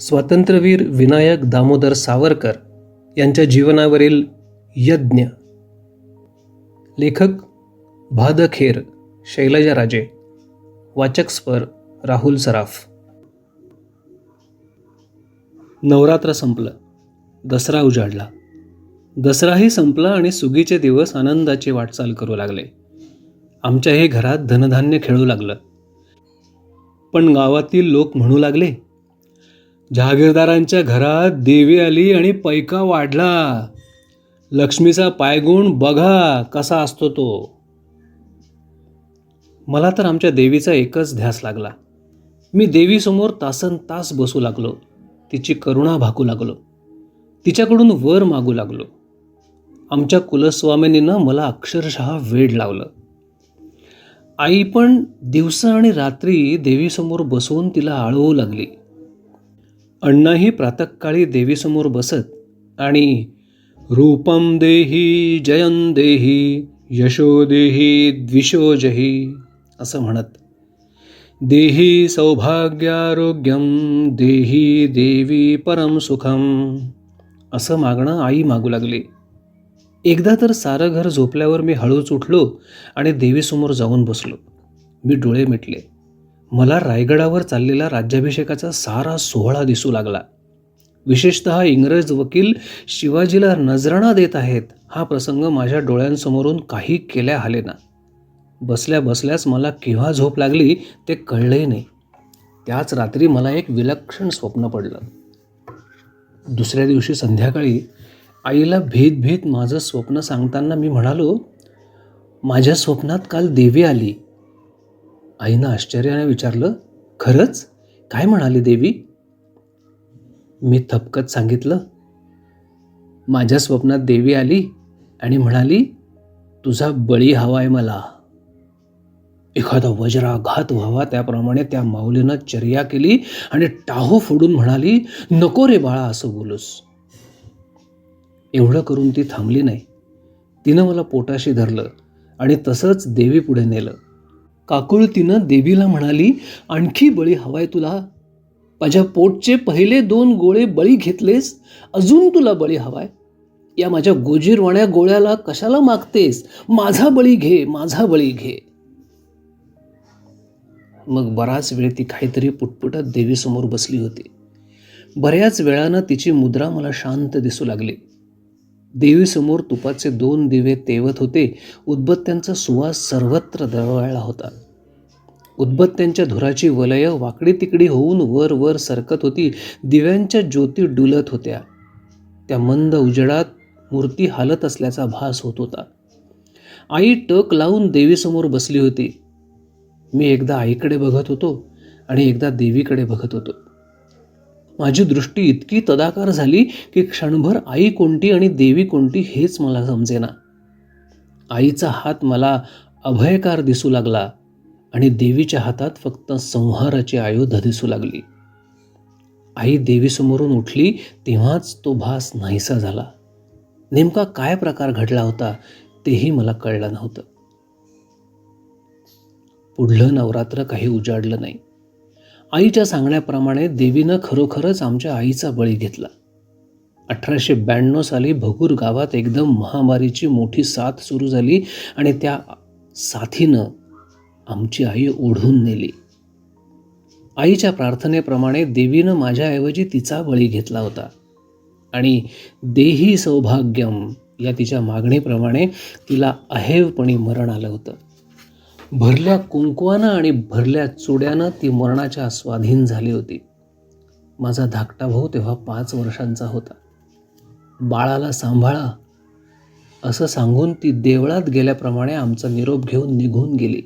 स्वातंत्र्यवीर विनायक दामोदर सावरकर यांच्या जीवनावरील यज्ञ. लेखक भादखेर शैलजा राजे. वाचक स्वर राहुल सराफ. नवरात्र संपलं. दसरा उजाडला. दसराही संपला आणि सुगीचे दिवस आनंदाची वाटचाल करू लागले. आमच्या हे घरात धनधान्य खेळू लागलं. पण गावातील लोक म्हणू लागले जहागीरदारांच्या घरात देवी आली आणि पैका वाढला. लक्ष्मीचा पायगुण बघा कसा असतो तो. मला तर आमच्या देवीचा एकच ध्यास लागला. मी देवीसमोर तासन तास बसू लागलो. तिची करुणा भाकू लागलो. तिच्याकडून वर मागू लागलो. आमच्या कुलस्वामिनीनं मला अक्षरशः वेड लावलं. आई पण दिवसा आणि रात्री देवीसमोर बसवून तिला आळवू लागली. अण्णाही प्रातःकाळी देवीसमोर बसत आणि रूपम देही जयन देही यशो देही द्विषोजही असं म्हणत देही सौभाग्यारोग्यम देही देवी परम सुखम असं मागणं आई मागू लागली. एकदा तर सारं घर झोपल्यावर मी हळूच उठलो आणि देवीसमोर जाऊन बसलो. मी डोळे मिटले. मला रायगडावर चाललेला राज्याभिषेकाचा सारा सोहळा दिसू लागला. विशेषत इंग्रज वकील शिवाजीला नजराणा देत आहेत हा प्रसंग माझ्या डोळ्यांसमोरून काही केल्या हालेना. बसल्या बसल्याच मला केव्हा झोप लागली ते कळलंही नाही. त्याच रात्री मला एक विलक्षण स्वप्न पडलं. दुसऱ्या दिवशी संध्याकाळी आईला भीत भीत माझं स्वप्न सांगताना मी म्हणालो माझ्या स्वप्नात काल देवी आली. आईनं आश्चर्याने विचारलं खरंच? काय म्हणाली देवी? मी थपकत सांगितलं माझ्या स्वप्नात देवी आली आणि म्हणाली तुझा बळी हवाय मला. एखादा वज्राघात व्हावा त्याप्रमाणे त्या माऊलीनं चर्या केली आणि टाहो फोडून म्हणाली नको रे बाळा असं बोलूस. एवढं करून ती थांबली नाही. तिनं मला पोटाशी धरलं आणि तसंच देवी पुढे नेलं. काकुळतीनं देवीला म्हणाली आणखी बळी हवाय तुला. माझ्या पोटचे पहिले दोन गोळे बळी घेतलेस अजून तुला बळी हवाय. या माझ्या गोजीरवाण्या गोळ्याला कशाला मागतेस? माझा बळी घे माझा बळी घे. मग बराच वेळ ती काहीतरी पुटपुटत देवीसमोर बसली होती. बऱ्याच वेळानं तिची मुद्रा मला शांत दिसू लागली. देवीसमोर तुपाचे दोन दिवे तेवत होते. उदबत्त्यांचा सुवास सर्वत्र दरवळला होता. उदबत्त्यांच्या धुराची वलय वाकडी तिकडी होऊन वर वर सरकत होती. दिव्यांच्या ज्योती डुलत होत्या. त्या मंद उजेडात मूर्ती हालत असल्याचा भास होत होता. आई टक लावून देवीसमोर बसली होती. मी एकदा आईकडे बघत होतो आणि एकदा देवीकडे बघत होतो. माझी दृष्टी इतकी तदाकार झाली की क्षणभर आई कोणती आणि देवी कोणती हेच मला समजेना. आईचा हात मला अभयकार दिसू लागला आणि देवीच्या हातात फक्त संहाराची आयुध दिसू लागली. आई देवीसमोरून उठली तेव्हाच तो भास नाहीसा झाला. नेमका काय प्रकार घडला होता तेही मला कळलं नव्हतं. पुढलं नवरात्र काही उजाडलं नाही. आईच्या सांगण्याप्रमाणे देवीनं खरोखरच आमच्या आईचा बळी घेतला. अठराशे ब्याण्णव साली भगूर गावात एकदम महामारीची मोठी साथ सुरू झाली आणि त्या साथीनं आमची आई ओढून नेली. आईच्या प्रार्थनेप्रमाणे देवीनं माझ्याऐवजी तिचा बळी घेतला होता. आणि देही सौभाग्यम या तिच्या मागणीप्रमाणे तिला अहेवपणी मरण आलं होतं. भरल्या कुंकवानं आणि भरल्या चुड्यानं ती मरणाच्या स्वाधीन झाली होती. माझा धाकटा भाऊ तेव्हा पाच वर्षांचा होता. बाळाला सांभाळा असं सांगून ती देवळात गेल्याप्रमाणे आमचा निरोप घेऊन निघून गेली.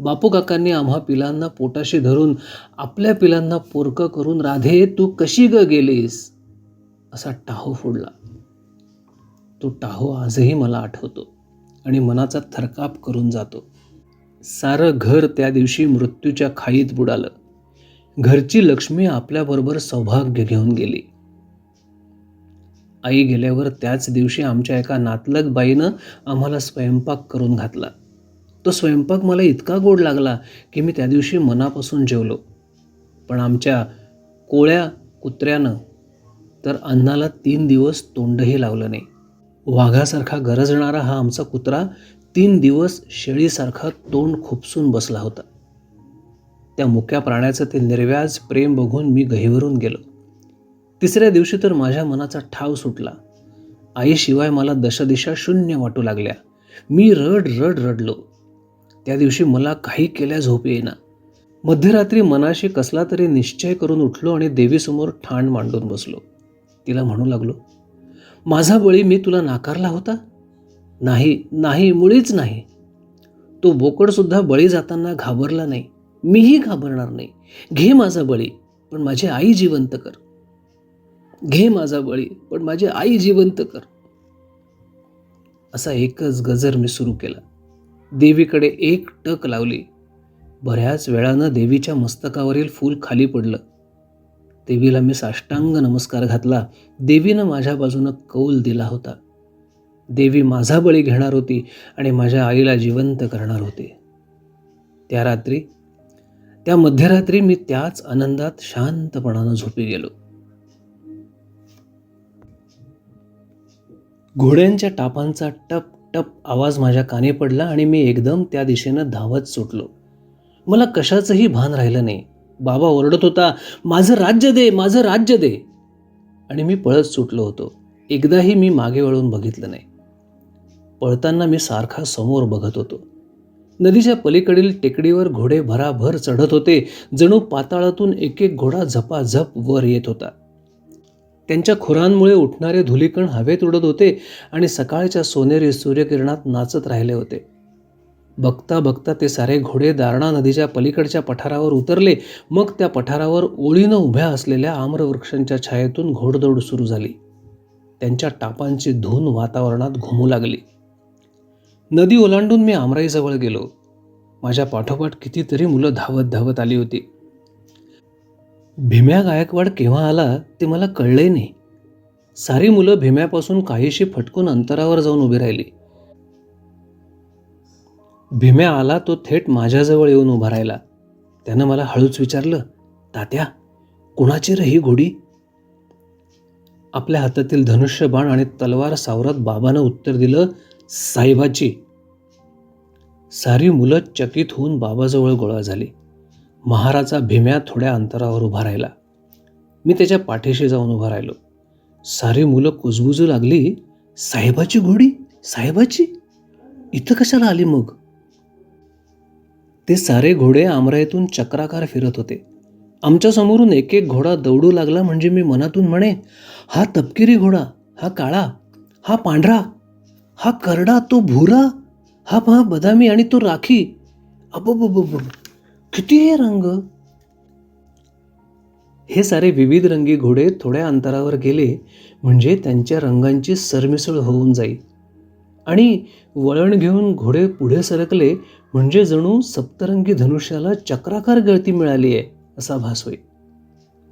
बापू काकांनी आम्हा पिलांना पोटाशी धरून आपल्या पिलांना पोरकं करून राधे तू कशी ग गेलीस? असा टाहो फोडला. तो टाहो आजही मला आठवतो आणि मनाचा थरकाप करून जातो. सारं घर त्या दिवशी मृत्यूच्या खाईत बुडालं. घरची लक्ष्मी आपल्याबरोबर सौभाग्य घेऊन गेली. आई गेल्यावर त्याच दिवशी आमच्या एका नातलग बाईनं आम्हाला स्वयंपाक करून घातला. तो स्वयंपाक मला इतका गोड लागला की मी त्या दिवशी मनापासून जेवलो. पण आमच्या कोळ्या कुत्र्यानं तर अन्नाला तीन दिवस तोंडही लावलं नाही. वाघासारखा गरजणारा हा आमचा कुत्रा तीन दिवस शेळीसारखा तोंड खुपसून बसला होता. त्या मुक्या प्राण्याचं ते निर्व्याज प्रेम बघून मी गहिवरून गेलो. तिसऱ्या दिवशी तर माझ्या मनाचा ठाव सुटला. आईशिवाय मला दशदिशा शून्य वाटू लागल्या. मी रड रड रडलो. त्या दिवशी मला काही केल्या झोप येईना. मध्यरात्री मनाशी कसला तरी निश्चय करून उठलो आणि देवीसमोर ठाण मांडून बसलो. तिला म्हणू लागलो माझा बळी मी तुला नाकारला होता? नाही नाही मुळीच नाही. तो बोकडसुद्धा बळी जाताना घाबरला नाही. मीही घाबरणार नाही. घे माझा बळी पण माझी आई जिवंत कर. घे माझा बळी पण माझी आई जिवंत कर. असा एकच गजर मी सुरू केला. देवीकडे एक टक लावली. बऱ्याच वेळानं देवीच्या मस्तकावरील फूल खाली पडलं. देवीला मी साष्टांग नमस्कार घातला. देवीनं माझ्या बाजूनं कौल दिला होता. देवी माझा बळी घेणार होती आणि माझ्या आईला जिवंत करणार होती. त्या रात्री त्या मध्यरात्री मी त्याच आनंदात शांतपणानं झोपी गेलो. घोड्यांच्या टापांचा टप टप आवाज माझ्या काने पडला आणि मी एकदम त्या दिशेनं धावत सुटलो. मला कशाचंही भान राहिलं नाही. बाबा ओरडत होता माझं राज्य दे माझं राज्य दे. आणि मी पळत सुटलो होतो. एकदाही मी मागे वळून बघितलं नाही. पळताना मी सारखा समोर बघत होतो. नदीच्या पलीकडील टेकडीवर घोडे भराभर चढत होते. जणू पाताळातून एक एक घोडा झपाझप वर येत होता. त्यांच्या खुरांमुळे उठणारे धुलीकण हवेत उडत होते आणि सकाळच्या सोनेरी सूर्यकिरणात नाचत राहिले होते. बघता बघता ते सारे घोडे दारणा नदीच्या पलीकडच्या पठारावर उतरले. मग त्या पठारावर ओळीनं उभ्या असलेल्या आम्रवृक्षांच्या छायेतून घोडदौड सुरू झाली. त्यांच्या टापांची धून वातावरणात घुमू लागली. नदी ओलांडून मी आमराईजवळ गेलो. माझ्या पाठोपाठ कितीतरी मुलं धावत धावत आली होती. भीम्या गायकवाड केव्हा आला ते मला कळलंही नाही. सारी मुलं भीम्यापासून काहीशी फटकून अंतरावर जाऊन उभी राहिली. भीम्या आला तो थेट माझ्याजवळ येऊन उभा राहिला. त्यानं मला हळूच विचारलं तात्या कुणाची रही घोडी? आपल्या हातातील धनुष्यबाण आणि तलवार सावरत बाबानं उत्तर दिलं साहेबाची. सारी मुलं चकित होऊन बाबाजवळ गोळा झाली. महाराजा भीम्या थोड्या अंतरावर उभा राहिला. मी त्याच्या पाठीशी जाऊन उभा राहिलो. सारी मुलं कुजबुजू लागली. साहेबाची घोडी? साहेबाची? इथं कशाला आली मग? ते सारे घोडे आमराईतून चक्राकार फिरत होते. आमच्या समोरून एक एक घोडा दौडू लागला म्हणजे मी मनातून म्हणे हा तपकिरी घोडा हा काळा हा पांढरा हा करडा तो भुरा? हा पहा बदामी आणि तो राखी. अबब किती हे रंग? हे सारे विविध रंगी घोडे थोड्या अंतरावर गेले म्हणजे त्यांच्या रंगांची सरमिसळ होऊन जाई आणि वळण घेऊन घोडे पुढे सरकले म्हणजे जणू सप्तरंगी धनुष्याला चक्राकार गळती मिळाली आहे असा भास होई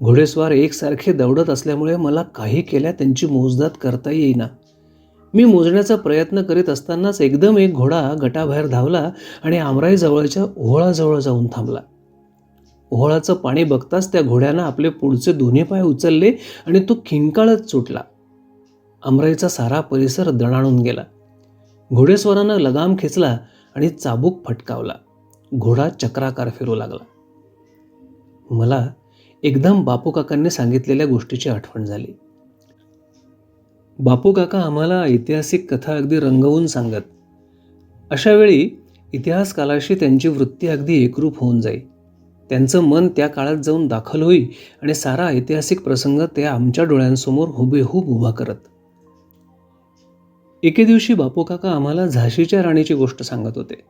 घोडेस्वार एकसारखे दौडत असल्यामुळे मला काही केल्या त्यांची मोजदात करता येईना. मी मोजण्याचा प्रयत्न करीत असतानाच एकदम एक घोडा गटाबाहेर धावला आणि आमराईजवळच्या ओहळाजवळ जाऊन थांबला. ओहळाचं पाणी बघताच त्या घोड्यानं आपले पुढचे दोन्ही पाय उचलले आणि तो खिंकाळत सुटला. आमराईचा सारा परिसर दणाणून गेला. घोडेस्वरानं लगाम खेचला आणि चाबूक फटकावला. घोडा चक्राकार फिरू लागला. मला एकदम बापू काकांनी सांगितलेल्या गोष्टीची आठवण झाली. बापू काका आम्हाला ऐतिहासिक कथा अगदी रंगवून सांगत. अशा वेळी त्यांची वृत्ती अगदी एकरूप होऊन जाई. त्यांचं मन त्या काळात जाऊन दाखल होई आणि सारा ऐतिहासिक प्रसंग ते आमच्या डोळ्यांसमोर हुबेहूब उभा करत. एके दिवशी बापू काका आम्हाला झाशीच्या राणीची गोष्ट सांगत होते.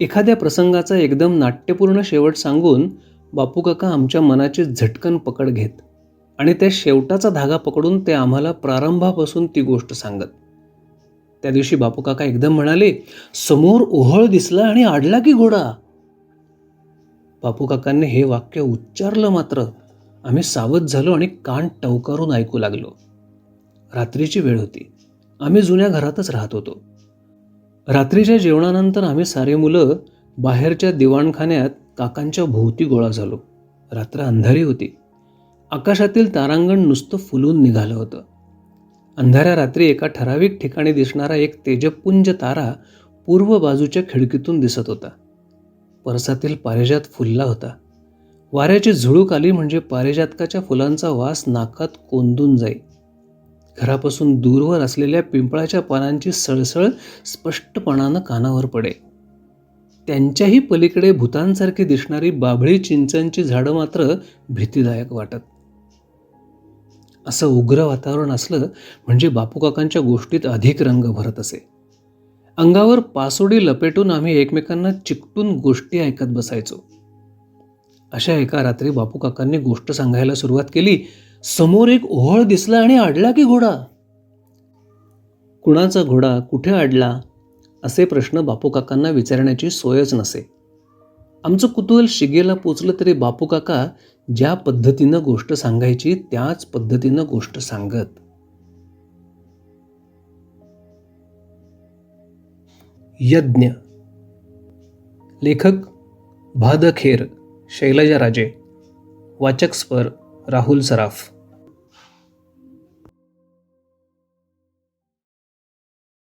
एखाद्या प्रसंगाचा एकदम नाट्यपूर्ण शेवट सांगून बापू काका आमच्या मनाची झटकन पकड घेत. आणि त्या शेवटाचा धागा पकडून ते आम्हाला प्रारंभापासून ती गोष्ट सांगत. त्या दिवशी बापू काका एकदम म्हणाले समोर ओहळ दिसला आणि आडला की घोडा. बापू काकांनी हे वाक्य उच्चारलं मात्र आम्ही सावध झालो आणि कान टवकारून ऐकू लागलो. रात्रीची वेळ होती. आम्ही जुन्या घरातच राहत होतो. रात्रीच्या जेवणानंतर आम्ही सारे मुलं बाहेरच्या दिवाणखान्यात काकांच्या भोवती गोळा झालो. रात्र अंधारी होती. आकाशातील तारांगण नुसतं फुलून निघालं होतं. अंधाऱ्या रात्री एका ठराविक ठिकाणी दिसणारा एक तेजपुंज तारा पूर्व बाजूच्या खिडकीतून दिसत होता. परसातील पारिजात फुलला होता. वाऱ्याची झुळूक आली म्हणजे पारिजातकाच्या फुलांचा वास नाकात कोंदून जाई. घरापासून दूरवर असलेल्या पिंपळाच्या पानांची सळसळ स्पष्टपणानं कानावर पडे. त्यांच्याही पलीकडे भूतांसारखी दिसणारी बाभळी चिंचांची झाडं मात्र भीतीदायक वाटत. असं उग्र वातावरण असलं म्हणजे बापूकाकांच्या गोष्टीत अधिक रंग भरत असे. अंगावर पासोडी लपेटून आम्ही एकमेकांना चिकटून गोष्टी ऐकत बसायचो. अशा एका रात्री बापूकाकांनी गोष्ट सांगायला सुरुवात केली समोर एक ओहळ दिसला आणि अडला की घोडा. कुणाचा घोडा कुठे अडला असे प्रश्न बापूकाकांना विचारण्याची सोयच नसे. आमचं कुतूहल शिगेला पोचलं तरी बापूकाका ज्या पद्धतीनं गोष्ट सांगायची त्याच पद्धतीनं गोष्ट सांगत. यज्ञ. लेखक भादखेर शैलजा राजे. वाचक स्वर राहुल सराफ.